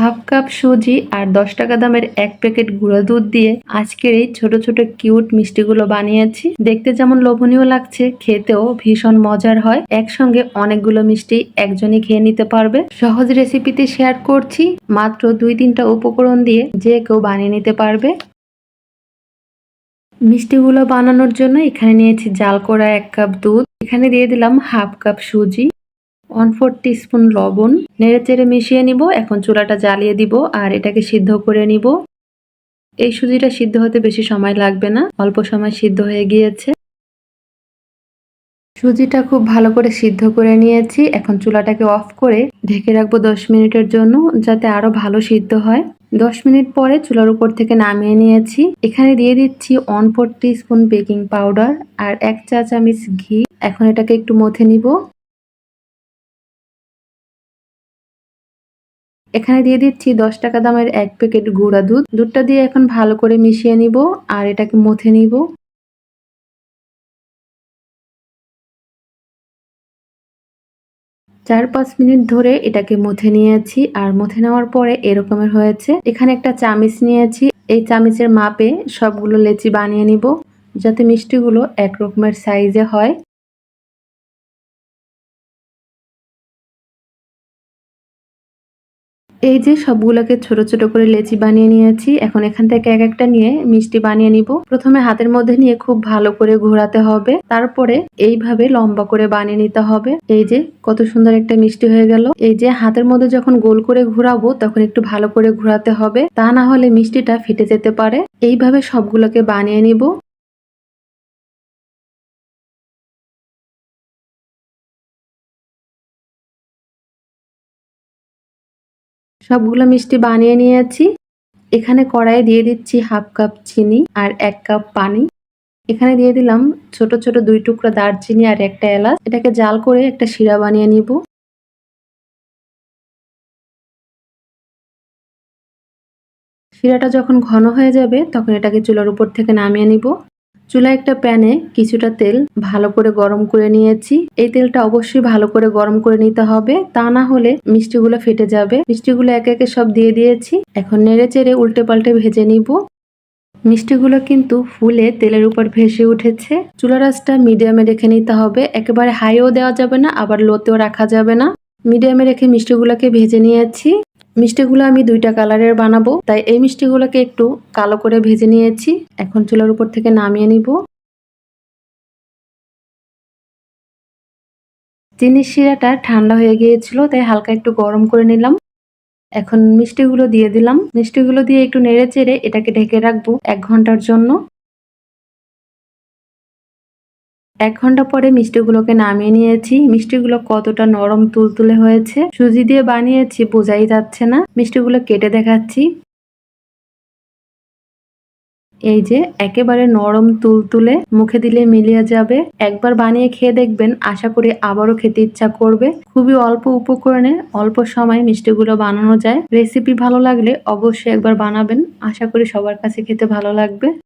Half cup সুজি আর দশ টাকা দামের এক প্যাকেট গুঁড়া দুধ দিয়ে আজকের এই ছোট ছোট কিউট মিষ্টিগুলো বানিয়েছি। দেখতে যেমন লোভনীয় লাগছে, খেতেও ভীষণ মজার হয়। একসঙ্গে অনেকগুলো মিষ্টি একজনই খেয়ে নিতে পারবে। সহজ রেসিপিতে শেয়ার করছি, মাত্র দুই তিনটা উপকরণ দিয়ে যে কেউ বানিয়ে নিতে পারবে। মিষ্টিগুলো বানানোর জন্য এখানে নিয়েছি জাল করা এক কাপ দুধ। এখানে দিয়ে দিলাম হাফ কাপ সুজি। ওয়ান ফোর স্পুন লবণ। নেড়ে চেড়ে মিশিয়ে নিব, এখন চুলাটা জ্বালিয়ে দিব আর এটাকে সিদ্ধ করে নিব। এই সুজিটা সিদ্ধ হতে বেশি সময় লাগবে না, অল্প সময় সিদ্ধ হয়ে গিয়েছে। সুজিটা খুব ভালো করে সিদ্ধ করে নিয়েছি, এখন চুলাটাকে অফ করে ঢেকে রাখব দশ মিনিটের জন্য যাতে আরও ভালো সিদ্ধ হয়। দশ মিনিট পরে চুলার উপর থেকে নামিয়ে নিয়েছি। এখানে দিয়ে দিচ্ছি one four spoon baking powder আর এক চা চামচ ঘি। এখন এটাকে একটু মথে নিব। এখানে দিয়ে দিচ্ছি দশ টাকা দামের এক প্যাকেট গুঁড়া দুধ। দুধটা দিয়ে এখন ভালো করে মিশিয়ে নিব আর এটাকে মথে নিব। চার পাঁচ মিনিট ধরে এটাকে মথে নিয়েছি আর মথে নেওয়ার পরে এরকমের হয়েছে। এখানে একটা চামিচ নিয়েছি। এই চামিচের মাপে সবগুলো লেচি বানিয়ে নিব যাতে মিষ্টিগুলো এক রকমের সাইজে হয়। এই যে সবগুলোকে ছোট ছোট করে লেচি বানিয়ে নিয়েছি, এখন এখান থেকে এক একটা নিয়ে মিষ্টি বানিয়ে নিব। প্রথমে হাতের মধ্যে নিয়ে খুব ভালো করে ঘোরাতে হবে, তারপরে এইভাবে লম্বা করে বানিয়ে নিতে হবে। এই যে কত সুন্দর একটা মিষ্টি হয়ে গেল। এই যে হাতের মধ্যে যখন গোল করে ঘোরাবো, তখন একটু ভালো করে ঘোরাতে হবে, তা না হলে মিষ্টিটা ফেটে যেতে পারে। এইভাবে সবগুলোকে বানিয়ে নিব। সবগুলো মিষ্টি বানিয়ে নিয়েছি। এখানে কড়াইয়ে দিয়ে দিচ্ছি হাফ কাপ চিনি আর এক কাপ পানি। এখানে দিয়ে দিলাম ছোট ছোট দুই টুকরা দারচিনি আর একটা এলাচ। এটাকে জাল করে একটা শিরা বানিয়ে নিব। শিরাটা যখন ঘন হয়ে যাবে, তখন এটাকে চুলার উপর থেকে নামিয়ে নিব। চুলা একটা প্যানে কিছুটা তেল ভালো করে গরম করে নিয়েছি। এই তেলটা অবশ্যই ভালো করে গরম করে নিতে হবে। তা না হলে মিষ্টিগুলো ফেটে যাবে। মিষ্টিগুলো একে একে সব দিয়ে দিয়েছি। এখন নেড়ে চেড়ে উল্টে পাল্টে ভেজে নিব। মিষ্টিগুলো কিন্তু ফুলে তেলের উপর ভেসে উঠেছে। চুলা রাসটা মিডিয়ামে রেখে নিতে হবে। একেবারে হাইও দেওয়া যাবে না, আবার লোতেও রাখা যাবে না। মিডিয়ামে রেখে মিষ্টিগুলোকে ভেজে নিয়েছি। মিষ্টিগুলো আমি দুইটা কালারের বানাবো। তাই এই মিষ্টিগুলোকে একটু কালো করে ভেজে নিয়েছি। এখন চুলার উপর থেকে নামিয়ে নিব। চিনির শিরাটা ঠান্ডা হয়ে গিয়েছিল, তাই হালকা একটু গরম করে নিলাম। এখন মিষ্টিগুলো দিয়ে দিলাম। মিষ্টিগুলো দিয়ে একটু নেড়ে চেড়ে এটাকে ঢেকে রাখব এক ঘণ্টার জন্য। এক ঘণ্টা পরে মিষ্টিগুলোকে নামিয়ে নিয়েছি। মিষ্টিগুলো কতটা নরম তুলতুলে হয়েছে, সুজি দিয়ে বানিয়েছি, বোঝাই যাচ্ছে না। মিষ্টিগুলো কেটে দেখাচ্ছি। এই যে, একেবারে নরম তুলতুলে, মুখে দিলে মিলিয়ে যাবে। একবার বানিয়ে খেয়ে দেখবেন, আশা করি আবারও খেতে ইচ্ছা করবে। খুবই অল্প উপকরণে অল্প সময় মিষ্টিগুলো বানানো যায়। রেসিপি ভালো লাগলে অবশ্যই একবার বানাবেন। আশা করি সবার কাছে খেতে ভালো লাগবে।